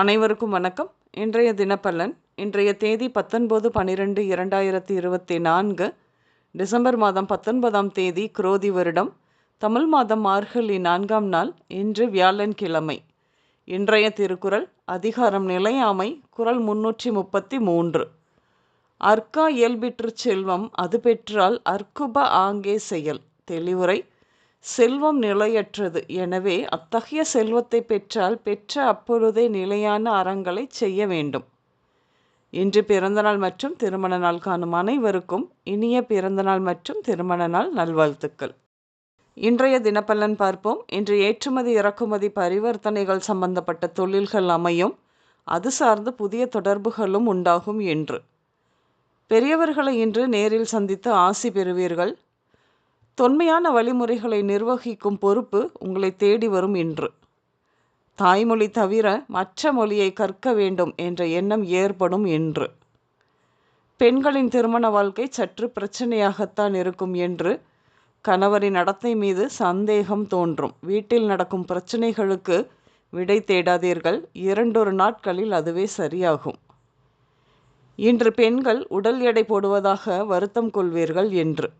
அனைவருக்கும் வணக்கம். இன்றைய தினப்பலன் இன்றைய தேதி பத்தொன்பது பன்னிரெண்டு இரண்டாயிரத்தி இருபத்தி நான்கு டிசம்பர் மாதம் பத்தொன்பதாம் தேதி குரோதி வருடம் தமிழ் மாதம் மார்கழி நான்காம் நாள் இன்று வியாழன்கிழமை. இன்றைய திருக்குறள் அதிகாரம் நிலையாமை குரல் முன்னூற்றி முப்பத்தி மூன்று. அர்க்கா இயல்பிற்று செல்வம் அது பெற்றால் அர்க்குப ஆங்கே செயல். தெளிவுரை செல்வம் நிலையற்றது. எனவே அத்தகைய செல்வத்தை பெற்றால் பெற்ற அப்பொழுதே நிலையான அறங்களை செய்ய வேண்டும். இன்று பிறந்தநாள் மற்றும் திருமண நாள் காணும் அனைவருக்கும் இனிய பிறந்தநாள் மற்றும் திருமண நாள் நல்வாழ்த்துக்கள். இன்றைய தினப்பலன் பார்ப்போம். இன்று ஏற்றுமதி இறக்குமதி பரிவர்த்தனைகள் சம்பந்தப்பட்ட தொழில்கள் அமையும். அது சார்ந்து புதிய தொடர்புகளும் உண்டாகும் என்று. பெரியவர்களை இன்று நேரில் சந்தித்து ஆசி பெறுவீர்கள். தொன்மையான வழிமுறைகளை நிர்வகிக்கும் பொறுப்பு உங்களை தேடி வரும் இன்று. தாய்மொழி தவிர மற்ற மொழியை கற்க வேண்டும் என்ற எண்ணம் ஏற்படும் என்று பெண்களின் திருமண வாழ்க்கை சற்று பிரச்சனையாகத்தான் இருக்கும் என்று கணவரின் நடத்தை மீது சந்தேகம் தோன்றும். வீட்டில் நடக்கும் பிரச்சனைகளுக்கு விடை தேடாதீர்கள். இரண்டொரு நாட்களில் அதுவே சரியாகும். இன்று பெண்கள் உடல் எடை போடுவதாக வருத்தம் கொள்வீர்கள் என்று.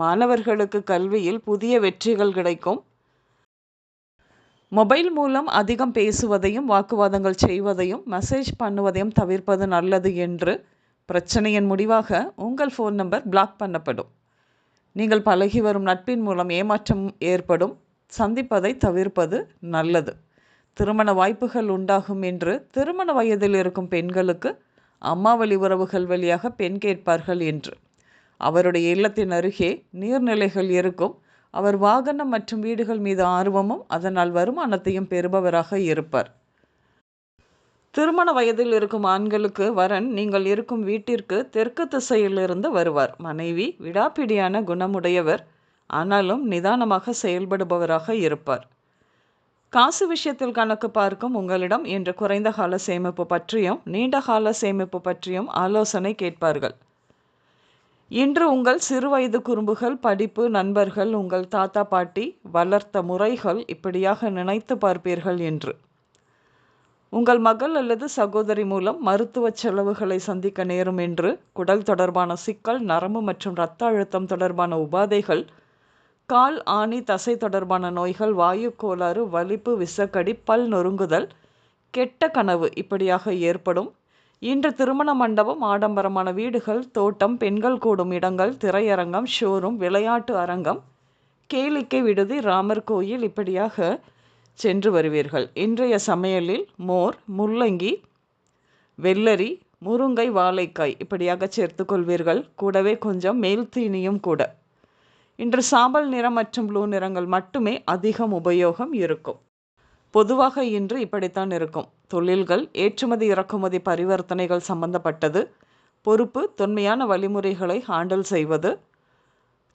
மாணவர்களுக்கு கல்வியில் புதிய வெற்றிகள் கிடைக்கும். மொபைல் மூலம் அதிகம் பேசுவதையும் வாக்குவாதங்கள் செய்வதையும் மெசேஜ் பண்ணுவதையும் தவிர்ப்பது நல்லது என்று பிரச்சனையின் முடிவாக உங்கள் ஃபோன் நம்பர் பிளாக் பண்ணப்படும். நீங்கள் பழகி வரும் நட்பின் மூலம் ஏமாற்றம் ஏற்படும். சந்திப்பதை தவிர்ப்பது நல்லது. திருமண வாய்ப்புகள் உண்டாகும் என்று திருமண வயதில் இருக்கும் பெண்களுக்கு அம்மாவளி உறவுகள் வழியாக பெண் கேட்பார்கள் என்று. அவருடைய இல்லத்தின் அருகே நீர்நிலைகள் இருக்கும். அவர் வாகனம் மற்றும் வீடுகள் மீது ஆர்வமும் அதனால் வருமானத்தையும் பெறுபவராக இருப்பார். திருமண வயதில் இருக்கும் ஆண்களுக்கு வரன் நீங்கள் இருக்கும் வீட்டிற்கு தெற்கு திசையிலிருந்து வருவார். மனைவி விடாப்பிடியான குணமுடையவர் ஆனாலும் நிதானமாக செயல்படுபவராக இருப்பார். காசு விஷயத்தில் கணக்கு பார்க்கும் உங்களிடம் இன்று குறைந்த கால சேமிப்பு பற்றியும் நீண்ட கால சேமிப்பு பற்றியும் ஆலோசனை கேட்பார்கள். இன்று உங்கள் சிறுவயது குறும்புகள் படிப்பு நண்பர்கள் உங்கள் தாத்தா பாட்டி வளர்த்த முறைகள் இப்படியாக நினைத்து பார்ப்பீர்கள் என்று. உங்கள் மகள் அல்லது சகோதரி மூலம் மருத்துவ செலவுகளை சந்திக்க நேரும் என்று குடல் தொடர்பான சிக்கல் நரம்பு மற்றும் இரத்த அழுத்தம் தொடர்பான உபாதைகள் கால் ஆணி தசை தொடர்பான நோய்கள் வாயு கோளாறு வலிப்பு விசக்கடி பல் நொறுங்குதல் கெட்ட கனவு இப்படியாக ஏற்படும். இன்று திருமண மண்டபம் ஆடம்பரமான வீடுகள் தோட்டம் பெண்கள் கூடும் இடங்கள் திரையரங்கம் ஷோரூம் விளையாட்டு அரங்கம் கேளிக்கை விடுதி ராமர் கோயில் இப்படியாக சென்று வருவீர்கள். இன்றைய சமையலில் மோர் முள்ளங்கி வெள்ளரி முருங்கை வாழைக்காய் இப்படியாக சேர்த்து கொள்வீர்கள். கூடவே கொஞ்சம் மேல் தீனியும் கூட. இன்று சாம்பல் நிறம் மற்றும் ப்ளூ நிறங்கள் மட்டுமே அதிகம் உபயோகம் இருக்கும். பொதுவாக இன்று இப்படித்தான் இருக்கும். தொழில்கள் ஏற்றுமதி இறக்குமதி பரிவர்த்தனைகள் சம்பந்தப்பட்டது. பொறுப்பு தொன்மையான வழிமுறைகளை ஹேண்டில் செய்வது.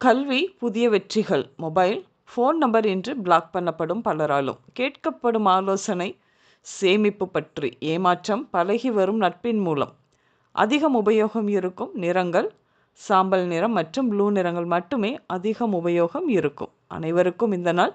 கல்வி புதிய வெற்றிகள். மொபைல் ஃபோன் நம்பர் இன்று பிளாக் பண்ணப்படும் பலராலும். கேட்கப்படும் ஆலோசனை சேமிப்பு பற்றி. ஏமாற்றம் பழகி வரும் நட்பின் மூலம். அதிகம் உபயோகம் இருக்கும் நிறங்கள் சாம்பல் நிறம் மற்றும் ப்ளூ நிறங்கள் மட்டுமே அதிகம் உபயோகம் இருக்கும். அனைவருக்கும் இந்த நாள்